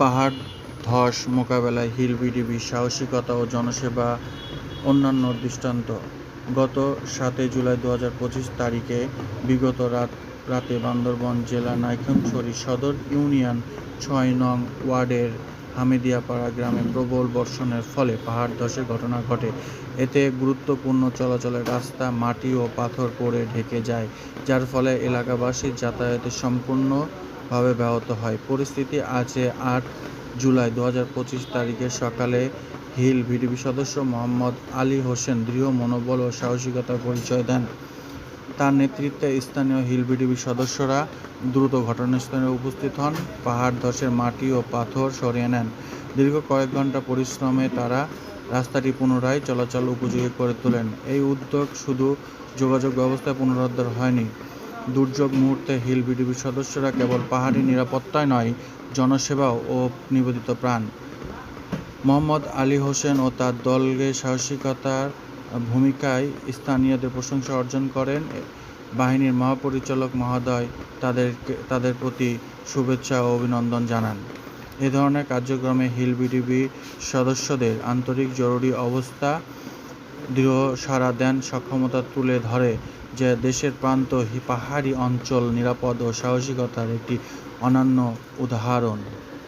পাহাড়, ধস, মোকাবেলায় হিল বিডিবির সাহসিকতা ও জনসেবা, অন্যান্য দৃষ্টান্ত। গত সাতই জুলাই দু হাজার পঁচিশ তারিখে বিগত রাত, রাতে বান্দরবন জেলা নাইক্ষ্যংছড়ি সদর ইউনিয়ন ছয় নং ওয়ার্ডের হামিদিয়াপাড়া গ্রামে প্রবল বর্ষণের ফলে পাহাড় ধসের ঘটনা ঘটে। এতে গুরুত্বপূর্ণ চলাচলের রাস্তা, মাটি ও পাথর পড়ে ঢেকে যায়, যার ফলে এলাকাবাসীর যাতায়াতে সম্পূর্ণভাবে ব্যাহত হয়। পরিস্থিতি আছে আট জুলাই দু হাজার পঁচিশ তারিখে সকালে হিল ভিডিপি সদস্য মোহাম্মদ আলী হোসেন দৃঢ় মনোবল ও সাহসিকতার পরিচয় দেন। তার নেতৃত্বে স্থানীয় হিল ভিডিপি সদস্যরা দ্রুত ঘটনাস্থলে উপস্থিত হন, পাহাড় ধসের মাটি ও পাথর সরিয়ে নেন। দীর্ঘ কয়েক ঘণ্টা পরিশ্রমে তারা রাস্তাটি পুনরায় চলাচল উপযোগী করে তোলেন। এই উদ্যোগ শুধু যোগাযোগ ব্যবস্থায় পুনরুদ্ধার হয়নি দুর্যোগ মুহূর্তে হিল বিডিবির সদস্যরা কেবল পাহাড়ি নিরাপত্তায় নয়, জনসেবা ও নিবেদিত প্রাণ। মোহাম্মদ আলী হোসেন ও তার দলকে সাহসিকতার ভূমিকায় স্থানীয়দের প্রশংসা অর্জন করেন। বাহিনীর মহাপরিচালক মহোদয় তাদেরকে, তাদের প্রতি শুভেচ্ছা ও অভিনন্দন জানান। এ ধরনের কার্যক্রমে হিল বিডিবি সদস্যদের আন্তরিক জরুরি অবস্থা দৃঢ় সাড়া দেন সক্ষমতা তুলে ধরে যে দেশের প্রান্ত পাহাড়ি অঞ্চল নিরাপদ ও সাহসিকতার একটি অনন্য উদাহরণ।